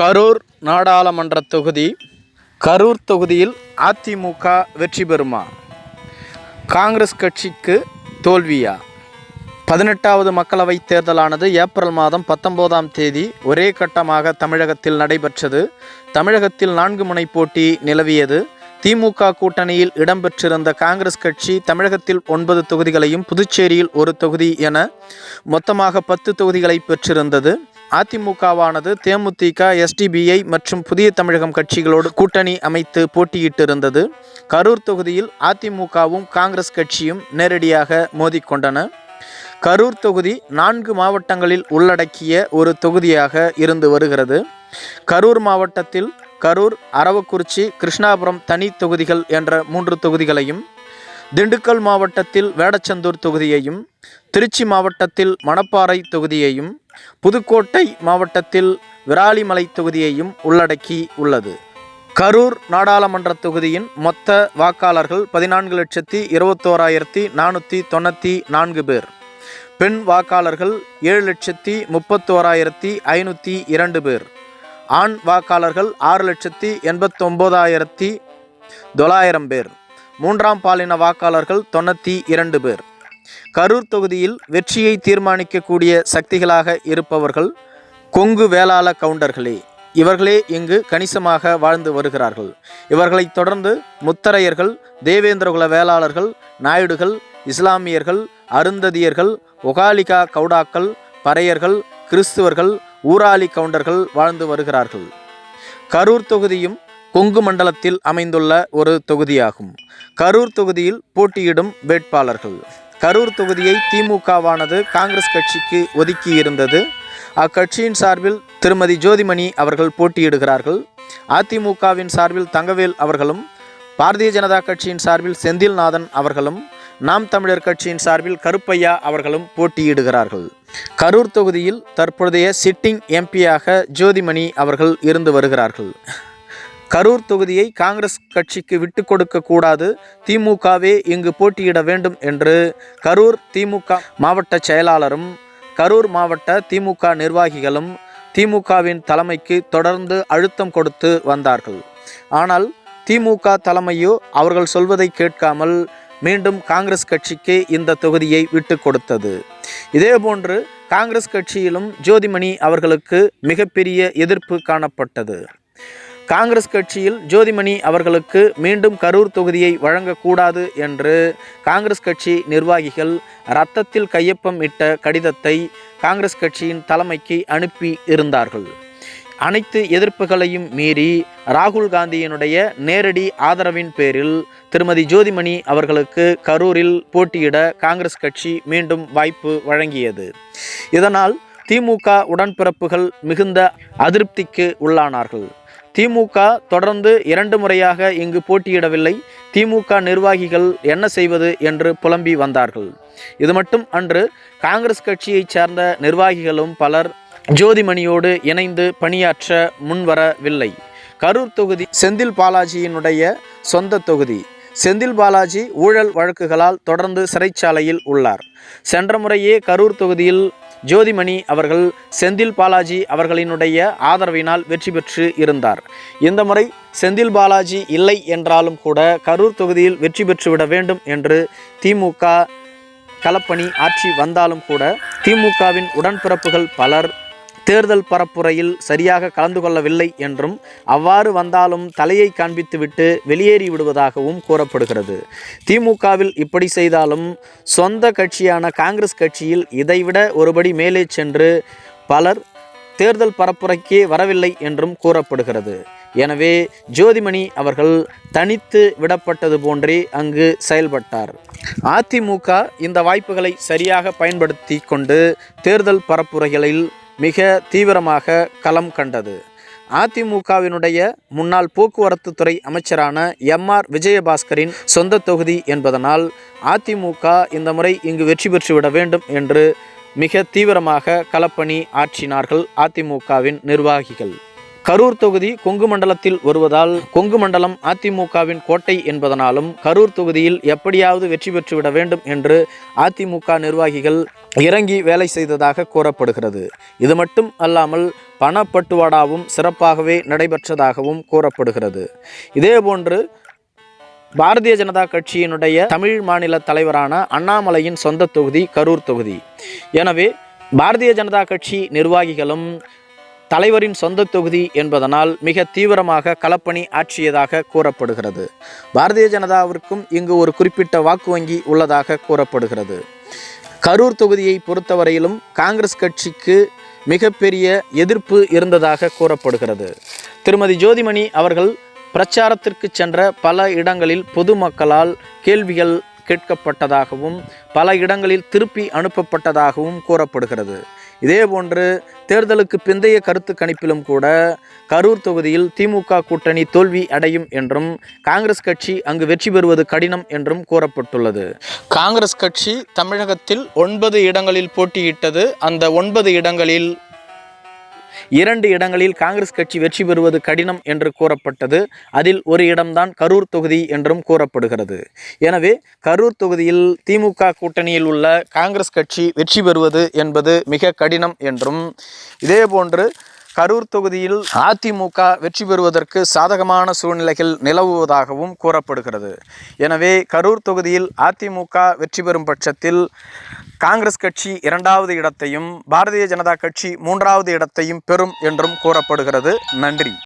கரூர் நாடாளுமன்ற தொகுதி கரூர் தொகுதியில் அதிமுக வெற்றி பெறுமா? காங்கிரஸ் கட்சிக்கு தோல்வியா? பதினெட்டாவது மக்களவைத் தேர்தலானது ஏப்ரல் மாதம் பத்தொன்பதாம் தேதி ஒரே கட்டமாக தமிழகத்தில் நடைபெற்றது. தமிழகத்தில் நான்கு முனை போட்டி நிலவியது. திமுக கூட்டணியில் இடம்பெற்றிருந்த காங்கிரஸ் கட்சி தமிழகத்தில் ஒன்பது தொகுதிகளையும் புதுச்சேரியில் ஒரு தொகுதி என மொத்தமாக பத்து தொகுதிகளை பெற்றிருந்தது. அதிமுகவானது தேமுதிக எஸ்டிபிஐ மற்றும் புதிய தமிழகம் கட்சிகளோடு கூட்டணி அமைத்து போட்டியிட்டிருந்தது. கரூர் தொகுதியில் அதிமுகவும் காங்கிரஸ் கட்சியும் நேரடியாக மோதிக்கொண்டன. கரூர் தொகுதி நான்கு மாவட்டங்களில் உள்ளடக்கிய ஒரு தொகுதியாக இருந்து வருகிறது. கரூர் மாவட்டத்தில் கரூர் அரவக்குறிச்சி கிருஷ்ணாபுரம் தனி தொகுதிகள் என்ற மூன்று தொகுதிகளையும் திண்டுக்கல் மாவட்டத்தில் வேடச்சந்தூர் தொகுதியையும் திருச்சி மாவட்டத்தில் மணப்பாறை தொகுதியையும் புதுக்கோட்டை மாவட்டத்தில் விராலிமலை தொகுதியையும் உள்ளடக்கி உள்ளது. கரூர் நாடாளுமன்ற தொகுதியின் மொத்த வாக்காளர்கள் பதினான்கு லட்சத்தி இருபத்தோராயிரத்தி நானூற்றி தொண்ணூற்றி நான்கு பேர். பெண் வாக்காளர்கள் ஏழு லட்சத்தி முப்பத்தோராயிரத்தி ஐநூற்றி இரண்டு பேர். ஆண் வாக்காளர்கள் ஆறு லட்சத்தி எண்பத்தொம்போதாயிரத்தி தொள்ளாயிரம் பேர். மூன்றாம் பாலின வாக்காளர்கள் தொண்ணூற்றி இரண்டு பேர். கரூர் தொகுதியில் வெற்றியை தீர்மானிக்கக்கூடிய சக்திகளாக இருப்பவர்கள் கொங்கு வேளாள கவுண்டர்களே. இவர்களே இங்கு கணிசமாக வாழ்ந்து வருகிறார்கள். இவர்களைத் தொடர்ந்து முத்தரையர்கள் தேவேந்திரகுல வேளாளர்கள் நாயுடுகள் இஸ்லாமியர்கள் அருந்ததியர்கள் ஒகாலிகா கவுடாக்கள் பறையர்கள் கிறிஸ்துவர்கள் ஊராளி கவுண்டர்கள் வாழ்ந்து வருகிறார்கள். கரூர் தொகுதியும் கொங்கு மண்டலத்தில் அமைந்துள்ள ஒரு தொகுதியாகும். கரூர் தொகுதியில் போட்டியிடும் வேட்பாளர்கள். கரூர் தொகுதியை திமுகவானது காங்கிரஸ் கட்சிக்கு ஒதுக்கியிருந்தது. அக்கட்சியின் சார்பில் திருமதி ஜோதிமணி அவர்கள் போட்டியிடுகிறார்கள். அதிமுகவின் சார்பில் தங்கவேல் அவர்களும் பாரதிய ஜனதா கட்சியின் சார்பில் செந்தில்நாதன் அவர்களும் நாம் தமிழர் கட்சியின் சார்பில் கருப்பையா அவர்களும் போட்டியிடுகிறார்கள். கரூர் தொகுதியில் தற்பொழுதைய சிட்டிங் எம்பியாக ஜோதிமணி அவர்கள் இருந்து வருகிறார்கள். கரூர் தொகுதியை காங்கிரஸ் கட்சிக்கு விட்டு கொடுக்க கூடாது. திமுகவே இங்கு போட்டியிட வேண்டும் என்று கரூர் திமுக மாவட்ட செயலாளரும் கரூர் மாவட்ட திமுக நிர்வாகிகளும் திமுகவின் தலைமைக்கு தொடர்ந்து அழுத்தம் கொடுத்து வந்தார்கள். ஆனால் திமுக தலைமையோ அவர்கள் சொல்வதை கேட்காமல் மீண்டும் காங்கிரஸ் கட்சிக்கு இந்த தொகுதியை விட்டு கொடுத்தது. இதேபோன்று காங்கிரஸ் கட்சியிலும் ஜோதிமணி அவர்களுக்கு மிகப்பெரிய எதிர்ப்பு காணப்பட்டது. காங்கிரஸ் கட்சியில் ஜோதிமணி அவர்களுக்கு மீண்டும் கரூர் தொகுதியை வழங்கக்கூடாது என்று காங்கிரஸ் கட்சி நிர்வாகிகள் இரத்தத்தில் கையொப்பம் இட்ட கடிதத்தை காங்கிரஸ் கட்சியின் தலைமைக்கு அனுப்பி இருந்தார்கள். அனைத்து எதிர்ப்புகளையும் மீறி ராகுல் காந்தியினுடைய நேரடி ஆதரவின் பேரில் திருமதி ஜோதிமணி அவர்களுக்கு கரூரில் போட்டியிட காங்கிரஸ் கட்சி மீண்டும் வாய்ப்பு வழங்கியது. இதனால் திமுக உடன்பிறப்புகள் மிகுந்த அதிருப்திக்கு உள்ளானார்கள். திமுக தொடர்ந்து இரண்டு முறையாக இங்கு போட்டியிடவில்லை. திமுக நிர்வாகிகள் என்ன செய்வது என்று புலம்பி வந்தார்கள். இது மட்டும் அன்று காங்கிரஸ் கட்சியைச் சேர்ந்த நிர்வாகிகளும் பலர் ஜோதிமணியோடு இணைந்து பணியாற்ற முன்வரவில்லை. கரூர் தொகுதி செந்தில் பாலாஜியினுடைய சொந்த தொகுதி. செந்தில் பாலாஜி ஊழல் வழக்குகளால் தொடர்ந்து சிறைச்சாலையில் உள்ளார். சென்ற முறையே கரூர் தொகுதியில் ஜோதிமணி அவர்கள் செந்தில் பாலாஜி அவர்களினுடைய ஆதரவினால் வெற்றி பெற்று இருந்தார். இந்த முறை செந்தில் பாலாஜி இல்லை என்றாலும் கூட கரூர் தொகுதியில் வெற்றி பெற்றுவிட வேண்டும் என்று திமுக களப்பணி ஆட்சி வந்தாலும் கூட திமுகவின் உடன்பிறப்புகள் பலர் தேர்தல் பரப்புரையில் சரியாக கலந்து கொள்ளவில்லை என்றும் அவ்வாறு வந்தாலும் தலையை காண்பித்துவிட்டு வெளியேறி விடுவதாகவும் கூறப்படுகிறது. திமுகவில் இப்படி செய்தாலும் சொந்த கட்சியான காங்கிரஸ் கட்சியில் இதைவிட ஒருபடி மேலே சென்று பலர் தேர்தல் பரப்புரைக்கே வரவில்லை என்றும் கூறப்படுகிறது. எனவே ஜோதிமணி அவர்கள் தனித்து விடப்பட்டது போன்றே அங்கு செயல்பட்டார். அதிமுக இந்த வாய்ப்புகளை சரியாக பயன்படுத்தி கொண்டு தேர்தல் பரப்புரைகளில் மிக தீவிரமாக களம் கண்டது. அதிமுகவினுடைய முன்னாள் போக்குவரத்து துறை அமைச்சரான எம் ஆர் விஜயபாஸ்கரின் சொந்த தொகுதி என்பதனால் அதிமுக இந்த முறை இங்கு வெற்றி பெற்றுவிட வேண்டும் என்று மிக தீவிரமாக களப்பணி ஆற்றினார்கள் அதிமுகவின் நிர்வாகிகள். கரூர் தொகுதி கொங்கு மண்டலத்தில் வருவதால் கொங்கு மண்டலம் அதிமுகவின் கோட்டை என்பதனாலும் கரூர் தொகுதியில் எப்படியாவது வெற்றி பெற்றுவிட வேண்டும் என்று அதிமுக நிர்வாகிகள் இறங்கி வேலை செய்ததாக கூறப்படுகிறது. இது மட்டும் அல்லாமல் பணப்பட்டுவாடாவும் சிறப்பாகவே நடைபெற்றதாகவும் கூறப்படுகிறது. இதேபோன்று பாரதிய ஜனதா கட்சியினுடைய தமிழ் மாநில தலைவரான அண்ணாமலையின் சொந்த தொகுதி கரூர் தொகுதி. எனவே பாரதிய ஜனதா கட்சி நிர்வாகிகளும் தலைவரின் சொந்த தொகுதி என்பதனால் மிக தீவிரமாக களப்பணி ஆற்றியதாக கூறப்படுகிறது. பாரதிய ஜனதாவிற்கும் இங்கு ஒரு குறிப்பிட்ட வாக்கு வங்கி உள்ளதாக கூறப்படுகிறது. கரூர் தொகுதியை பொறுத்தவரையிலும் காங்கிரஸ் கட்சிக்கு மிகப்பெரிய எதிர்ப்பு இருந்ததாக கூறப்படுகிறது. திருமதி ஜோதிமணி அவர்கள் பிரச்சாரத்திற்கு சென்ற பல இடங்களில் பொதுமக்களால் கேள்விகள் கேட்கப்பட்டதாகவும் பல இடங்களில் திருப்பி அனுப்பப்பட்டதாகவும் கூறப்படுகிறது. இதேபோன்று தேர்தலுக்கு பிந்தைய கருத்து கணிப்பிலும் கூட கரூர் தொகுதியில் திமுக கூட்டணி தோல்வி அடையும் என்றும் காங்கிரஸ் கட்சி அங்கு வெற்றி பெறுவது கடினம் என்றும் கூறப்பட்டுள்ளது. காங்கிரஸ் கட்சி தமிழகத்தில் ஒன்பது இடங்களில் போட்டியிட்டது. அந்த ஒன்பது இடங்களில் இரண்டு இடங்களில் காங்கிரஸ் கட்சி வெற்றி பெறுவது கடினம் என்று கூறப்பட்டது. அதில் ஒரு இடம்தான் கரூர் தொகுதி என்றும் கூறப்படுகிறது. எனவே கரூர் தொகுதியில் திமுக கூட்டணியில் உள்ள காங்கிரஸ் கட்சி வெற்றி பெறுவது என்பது மிக கடினம் என்றும் இதேபோன்று கரூர் தொகுதியில் அதிமுக வெற்றி பெறுவதற்கு சாதகமான சூழ்நிலைகள் நிலவுவதாகவும் கூறப்படுகிறது. எனவே கரூர் தொகுதியில் அதிமுக வெற்றி பெறும் பட்சத்தில் காங்கிரஸ் கட்சி இரண்டாவது இடத்தையும் பாரதிய ஜனதா கட்சி மூன்றாவது இடத்தையும் பெறும் என்றும் கூறப்படுகிறது. நன்றி.